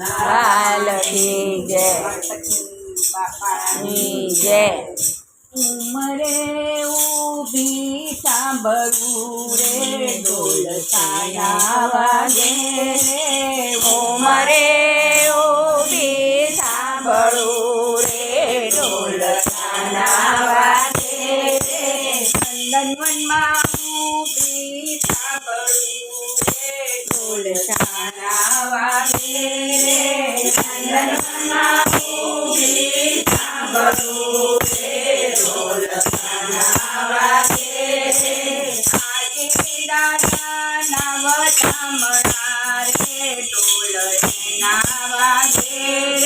લાલ કી જય જય ઉમરે ઊભી સાંભળું રે ઢોલ સાયા વાગે ઉમરે નવ સમરા રે ટોલ નાવા રે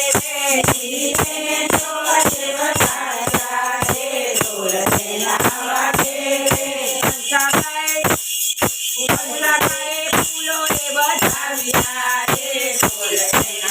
ફૂલો એ બધાવ્યા રે ઢોલ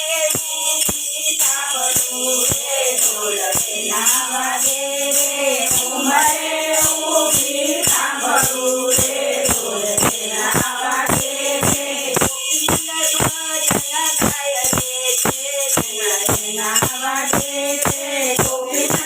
ke ke ko pita